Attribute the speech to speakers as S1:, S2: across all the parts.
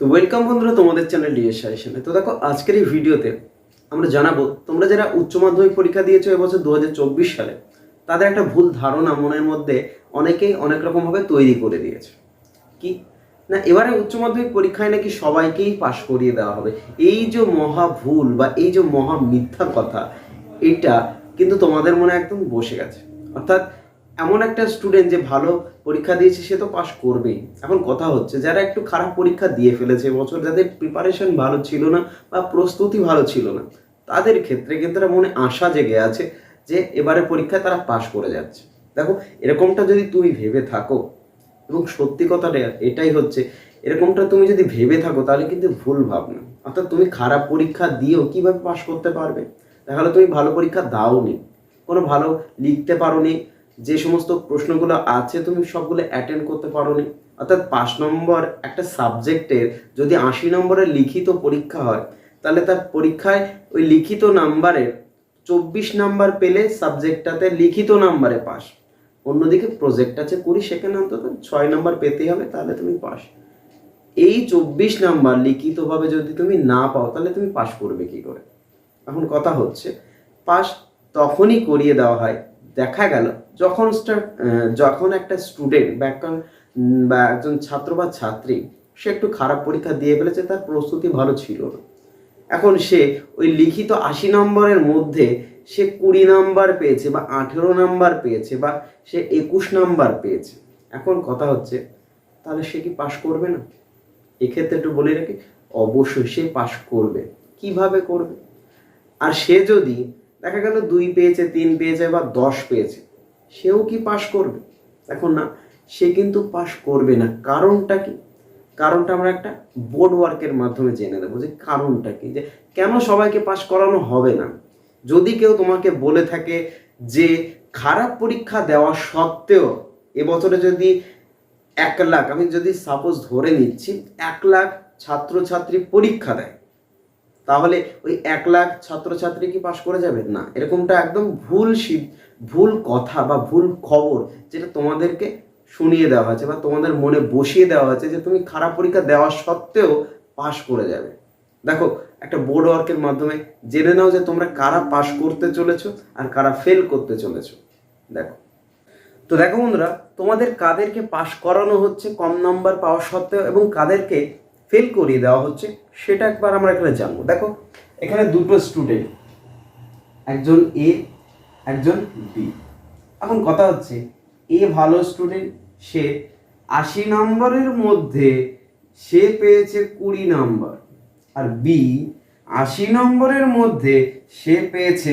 S1: তো ওয়েলকাম বন্ধুরা তোমাদের চ্যানেল ডিএস সাজেশনে তো দেখো, আজকের এই ভিডিওতে আমরা জানাব, তোমরা যারা উচ্চ মাধ্যমিক পরীক্ষা দিয়েছ এবছর দু হাজার চব্বিশ সালে, তাদের একটা ভুল ধারণা মনের মধ্যে অনেকেই অনেক রকমভাবে তৈরি করে দিয়েছে। কি? না, এবারে উচ্চ মাধ্যমিক পরীক্ষায় নাকি সবাইকেই পাশ করিয়ে দেওয়া হবে। এই যে মহা ভুল বা এই যে মহা মিথ্যা কথা, এটা কিন্তু তোমাদের মনে একদম বসে গেছে। অর্থাৎ এমন একটা স্টুডেন্ট যে ভালো পরীক্ষা দিয়েছে, সে তো পাশ করবেই। এখন কথা হচ্ছে, যারা একটু খারাপ পরীক্ষা দিয়ে ফেলেছে বছর, যাদের প্রিপারেশন ভালো ছিল না বা প্রস্তুতি ভালো ছিল না, তাদের ক্ষেত্রে কিন্তু মনে আশা জেগে আছে যে এবারে পরীক্ষায় তারা পাশ করে যাচ্ছে। দেখো, এরকমটা যদি তুমি ভেবে থাকো, এবং সত্যি কথাটা এটাই হচ্ছে, এরকমটা তুমি যদি ভেবে থাকো, তাহলে কিন্তু ভুল ভাবনা। অর্থাৎ তুমি খারাপ পরীক্ষা দিয়েও কীভাবে পাশ করতে পারবে? দেখা তুমি ভালো পরীক্ষা দাওনি। কোনো ভালো লিখতে পারোনি যে সমস্ত প্রশ্নগুলো আছে তুমি সবগুলো অ্যাটেন্ড করতে পারো নি অর্থাৎ পাঁচ নম্বর একটা সাবজেক্টের যদি আশি নম্বরের লিখিত পরীক্ষা হয়, তাহলে তার পরীক্ষায় ওই লিখিত নাম্বারে চব্বিশ নাম্বার পেলে সাবজেক্টটাতে লিখিত নাম্বারে পাস অন্যদিকে প্রজেক্ট আছে কুড়ি, সেখানে অন্তত ছয় নাম্বার পেতেই হবে, তাহলে তুমি পাস এই চব্বিশ নাম্বার লিখিতভাবে যদি তুমি না পাও, তাহলে তুমি পাস করবে কি করে? এখন কথা হচ্ছে পাস তখনই করিয়ে দেওয়া হয় দেখা গেল যখন যখন একটা স্টুডেন্ট বা উম, বা একজন ছাত্র বা ছাত্রী সে একটু খারাপ পরীক্ষা দিয়ে ফেলেছে তার প্রস্তুতি ভালো ছিল না। এখন সে ওই লিখিত আশি নম্বরের মধ্যে সে কুড়ি নাম্বার পেয়েছে বা আঠেরো নাম্বার পেয়েছে বা সে একুশ নাম্বার পেয়েছে। এখন কথা হচ্ছে তাহলে সে কি পাশ করবে না? এক্ষেত্রে একটু বলে রাখি অবশ্যই সে পাশ করবে। কীভাবে করবে? আর সে যদি দেখা গেল দুই পেয়েছে, তিন পেয়েছে বা দশ পেয়েছে। সেও কি পাশ করবে? এখন না, সে কিন্তু পাশ করবে না। কারণটা কি? কারণটা আমরা একটা বোর্ড ওয়ার্কের মাধ্যমে জেনে দেবো যে কারণটা কি? যে কেন সবাইকে পাশ করানো হবে না? যদি কেউ তোমাকে বলে থাকে যে খারাপ পরীক্ষা দেওয়া সত্ত্বেও এবছরে যদি এক লাখ, আমি যদি সাপোজ ধরে নিচ্ছি, এক লাখ ছাত্রছাত্রী পরীক্ষা দেয় তাহলে ওই এক লাখ ছাত্রছাত্রী কি পাশ করে যাবে? না, এরকমটা একদম ভুল ভুল কথা বা ভুল খবর যেটা তোমাদেরকে শুনিয়ে দেওয়া হয়েছে বা তোমাদের মনে বসিয়ে দেওয়া হয়েছে যে তুমি খারাপ পরীক্ষা দেওয়া সত্ত্বেও পাশ করে যাবে। দেখো, একটা বোর্ড ওয়ার্কের মাধ্যমে জেনে নাও যে তোমরা কারা পাশ করতে চলেছো আর কারা ফেল করতে চলেছো। দেখো, তো দেখো বন্ধুরা, তোমাদের কাদেরকে পাশ করানো হচ্ছে কম নাম্বার পাওয়া সত্ত্বেও এবং কাদেরকে ফেল করিয়ে দেওয়া হচ্ছে, সেটা একবার আমরা এখানে জানব। দেখো, এখানে দুটো স্টুডেন্ট একজন এ একজন বি এখন কথা হচ্ছে এ ভালো স্টুডেন্ট সে আশি নম্বরের মধ্যে সে পেয়েছে কুড়ি নম্বর, আর বি আশি নম্বরের মধ্যে সে পেয়েছে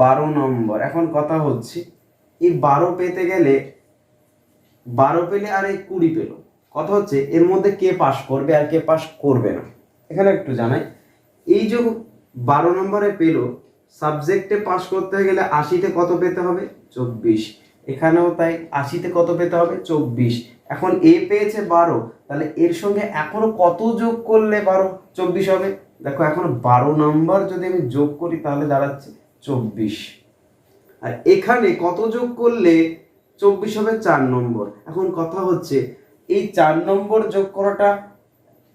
S1: বারো নম্বর। এখন কথা হচ্ছে, এই বারো পেতে গেলে, বারো পেলে আর এই কুড়ি পেল। কথা হচ্ছে, এর মধ্যে কে পাস করবে আর কে পাস করবে না। এখানে একটু জানাই, এই যে বারো নম্বরে পেল সাবজেক্টে পাস করতে গেলে আশিতে কত পেতে হবে? চব্বিশ। এখানেও তাই আশিতে কত পেতে হবে? চব্বিশ। এখন এ পেয়েছে বারো, তাহলে এর সঙ্গে এখনও কত যোগ করলে বারো, চব্বিশ হবে? দেখো, এখন বারো নম্বর যদি আমি যোগ করি, তাহলে দাঁড়াচ্ছে চব্বিশ। আর এখানে কত যোগ করলে চব্বিশ হবে চার নম্বর। এখন কথা হচ্ছে এই চার নম্বর যোগ করাটা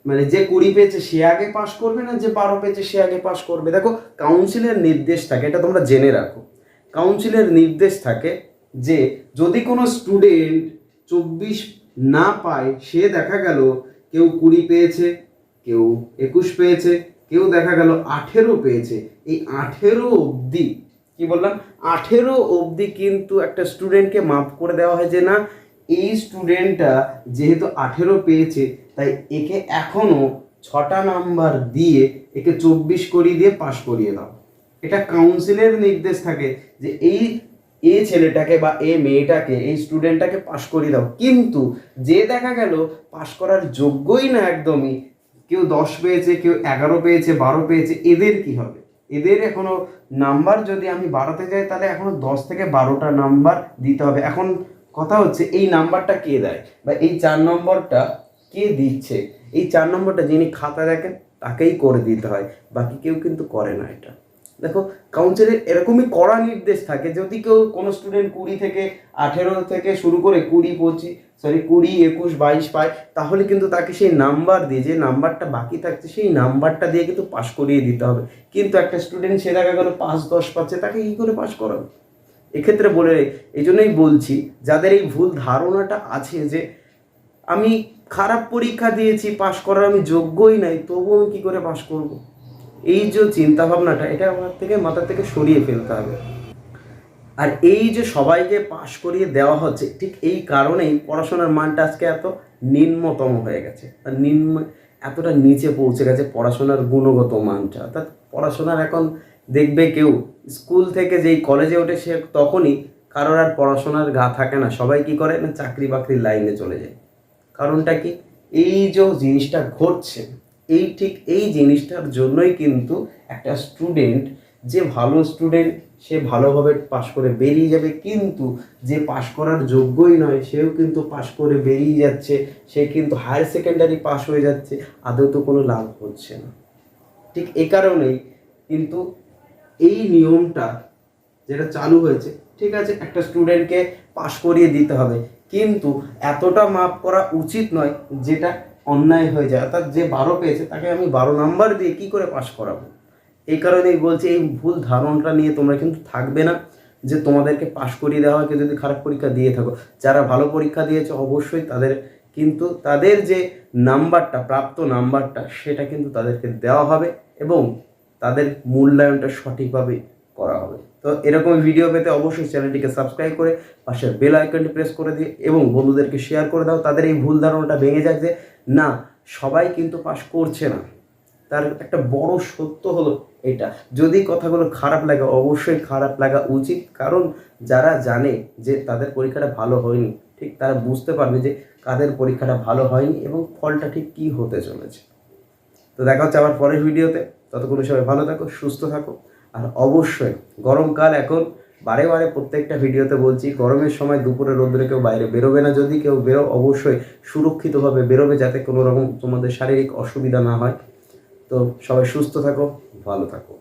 S1: মানে যে কুড়ি পেয়েছে সে আগে পাশ করবে না যে বারো পেয়েছে সে আগে পাশ করবে? দেখো কাউন্সিলের নির্দেশ থাকে, এটা তোমরা জেনে রাখো। কাউন্সিলের নির্দেশ থাকে যে যদি কোনো স্টুডেন্ট চব্বিশ না পায়, সে দেখা গেল কেউ কুড়ি পেয়েছে, কেউ একুশ পেয়েছে, কেউ দেখা গেল আঠেরো পেয়েছে। এই আঠেরো অবধি, কি বললাম? আঠেরো অবধি কিন্তু একটা স্টুডেন্টকে মাফ করে দেওয়া হয় যে না এই স্টুডেন্টটা যেহেতু আঠেরো পেয়েছে, তাই একে এখনও ছটা নাম্বার দিয়ে একে চব্বিশ করিয়ে দিয়ে পাশ করিয়ে দাও। এটা কাউন্সিলের নির্দেশ থাকে যে এই এ ছেলেটাকে বা এ মেয়েটাকে, এই স্টুডেন্টটাকে পাশ করিয়ে দাও। কিন্তু যে দেখা গেল, পাশ করার যোগ্যই না একদমই। কেউ দশ পেয়েছে, কেউ এগারো পেয়েছে, বারো পেয়েছে, এদের কি হবে? এদের এখনও নাম্বার যদি আমি বাড়াতে যাই, তাহলে এখনও দশ থেকে বারোটা নাম্বার দিতে হবে। এখন কথা হচ্ছে, এই নাম্বারটা কে দেয়? বা এই চার নম্বরটা কে দিচ্ছে? এই চার নম্বরটা যিনি খাতা দেখেন, তাকেই করে দিতে হয়। বাকি কেউ কিন্তু করে না এটা। দেখো কাউন্সিলের এরকমই কড়া নির্দেশ থাকে। যদি কেউ কোনো স্টুডেন্ট কুড়ি থেকে আঠেরো থেকে শুরু করে কুড়ি, পঁচিশ সরি কুড়ি, একুশ, বাইশ পায়, তাহলে কিন্তু তাকে সেই নাম্বার দিয়ে, যে নাম্বারটা বাকি থাকছে, সেই নাম্বারটা দিয়ে কিন্তু পাশ করিয়ে দিতে হবে। কিন্তু একটা স্টুডেন্ট সে দেখা গেলো পাঁচ, দশ পাচ্ছে, তাকে কী করে পাশ করাবে? এক্ষেত্রে বলে এই জন্যই বলছি, যাদের এই ভুল ধারণাটা আছে যে আমি খারাপ পরীক্ষা দিয়েছি, পাশ করার আমি যোগ্যই নাই, তবুও আমি কী করে পাশ করব? এই যে চিন্তাভাবনাটা, এটা আমার থেকে মাথা থেকে সরিয়ে ফেলতে হবে। আর এই যে সবাইকে পাশ করিয়ে দেওয়া হচ্ছে, ঠিক এই কারণেই পড়াশোনার মানটা আজকে এত নিম্নতম হয়ে গেছে। আর নিম্ন, এতটা নিচে পৌঁছে গেছে পড়াশোনার গুণগত মানটা। অর্থাৎ পড়াশোনার এখন দেখবে কেউ। স্কুল থেকে যেই কলেজে ওঠে সে তখনই কারোর আর পড়াশোনার গা থাকে না। সবাই কি করে? না চাকরি বাকরির লাইনে চলে যায়। কারণটা কি? এই যে জিনিসটা ঘটছে, এই ঠিক এই জিনিসটার জন্যই কিন্তু একটা স্টুডেন্ট যে ভালো স্টুডেন্ট সে ভালোভাবে পাশ করে বেরিয়ে যাবে। কিন্তু যে পাশ করার যোগ্যই নয়, সেও কিন্তু পাশ করে বেরিয়ে যাচ্ছে। সে কিন্তু হায়ার সেকেন্ডারি পাশ হয়ে যাচ্ছে। আদৌ তো কোনো লাভ হচ্ছে না। ঠিক এ কারণেই কিন্তু এই নিয়মটা যেটা চালু হয়েছে, ঠিক আছে, একটা স্টুডেন্টকে পাশ করিয়ে দিতে হবে। কিন্তু এতটা মাপ করা উচিত নয় যেটা অন্যায় হয়ে যায়। অর্থাৎ যে বারো পেয়েছে, তাকে আমি বারো নাম্বার দিয়ে কি করে পাশ করাবো? এই কারণেই বলছি, এই ভুল ধারণাটা নিয়ে তোমরা কিন্তু থাকবে না যে তোমাদেরকে পাশ করিয়ে দেওয়া হয় যদি খারাপ পরীক্ষা দিয়ে থাকো। যারা ভালো পরীক্ষা দিয়েছে, অবশ্যই তাদের কিন্তু তাদের যে নাম্বারটা প্রাপ্ত নাম্বারটা সেটা কিন্তু তাদেরকে দেওয়া হবে এবং তাদের মূল্যায়নটা সঠিকভাবে করা হবে। তো এরকম ভিডিও পেতে অবশ্যই চ্যানেলটিকে সাবস্ক্রাইব করে পাশের বেল আইকনটি প্রেস করে দিয়ে এবং বন্ধুদেরকে শেয়ার করে দাও। তাদের এই ভুল ধারণাটা ভেঙে যাক যে, না, সবাই কিন্তু পাশ করছে না। তার একটা বড় সত্য হলো এটা। যদি কথাগুলো খারাপ লাগে, অবশ্যই খারাপ লাগা উচিত। কারণ যারা জানে যে তাদের পরীক্ষাটা ভালো হয়নি, ঠিক তারা বুঝতে পারবে যে কাদের পরীক্ষাটা ভালো হয়নি এবং ফলটা ঠিক কী হতে চলেছে। তো দেখা হচ্ছে আবার পরের ভিডিওতে ততক্ষণ সবাই ভালো থাকো, সুস্থ থাকো। আর অবশ্যই গরমকাল এখন, বারে বারে প্রত্যেকটা ভিডিওতে বলছি, গরমের সময় দুপুরে রোদ্রে কেউ বাইরে বেরোবে না। যদি কেউ বেরো, অবশ্যই সুরক্ষিতভাবে বেরোবে যাতে কোনো রকম তোমাদের শারীরিক অসুবিধা না হয়। তো সবাই সুস্থ থাকো, ভালো থাকো।